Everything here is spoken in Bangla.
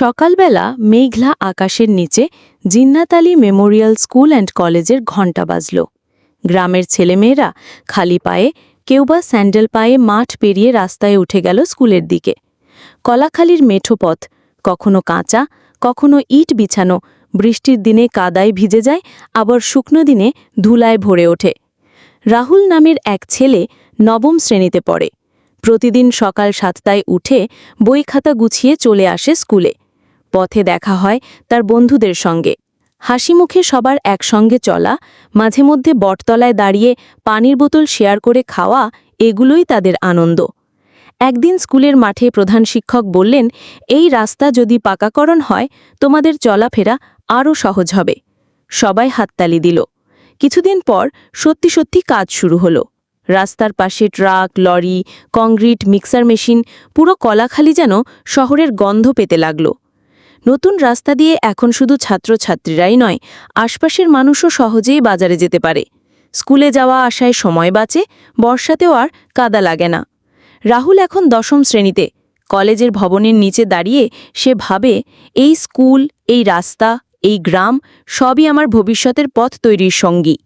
সকালবেলা মেঘলা আকাশের নিচে Jinnat Ali memorial school and কলেজের ঘণ্টা বাজল। গ্রামের ছেলেমেয়েরা খালি পায়ে, কেউ বা স্যান্ডেল পায়ে মাঠ পেরিয়ে রাস্তায় উঠে গেল স্কুলের দিকে। কলাখালির মেঠো পথ, কখনো কাঁচা, কখনো ইট বিছানো, বৃষ্টির দিনে কাদায় ভিজে যায়, আবার শুকনো দিনে ধুলায় ভরে ওঠে। রাহুল নামের এক ছেলে নবম শ্রেণীতে পড়ে। প্রতিদিন সকাল সাতটায় উঠে বই খাতা গুছিয়ে চলে আসে স্কুলে। পথে দেখা হয় তার বন্ধুদের সঙ্গে। হাসি মুখে সবার একসঙ্গে চলা, মাঝে মধ্যে বটতলায় দাঁড়িয়ে পানির বোতল শেয়ার করে খাওয়া, এগুলোই তাদের আনন্দ। একদিন স্কুলের মাঠে প্রধান শিক্ষক বললেন, এই রাস্তা যদি পাকাকরণ হয়, তোমাদের চলাফেরা আরও সহজ হবে। সবাই হাততালি দিল। কিছুদিন পর সত্যি সত্যি কাজ শুরু হলো। রাস্তার পাশে truck, lorry, concrete, mixer machine, পুরো কলাখালি যেন শহরের গন্ধ পেতে লাগল। নতুন রাস্তা দিয়ে এখন শুধু ছাত্রছাত্রীরাই নয়, আশপাশের মানুষও সহজেই বাজারে যেতে পারে। স্কুলে যাওয়া আসায় সময় বাঁচে, বর্ষাতেও আর কাদা লাগে না। রাহুল এখন দশম শ্রেণীতে। কলেজের ভবনের নিচে দাঁড়িয়ে সে ভাবে, এই স্কুল, এই রাস্তা, এই গ্রাম, সবই আমার ভবিষ্যতের পথ তৈরির সঙ্গী।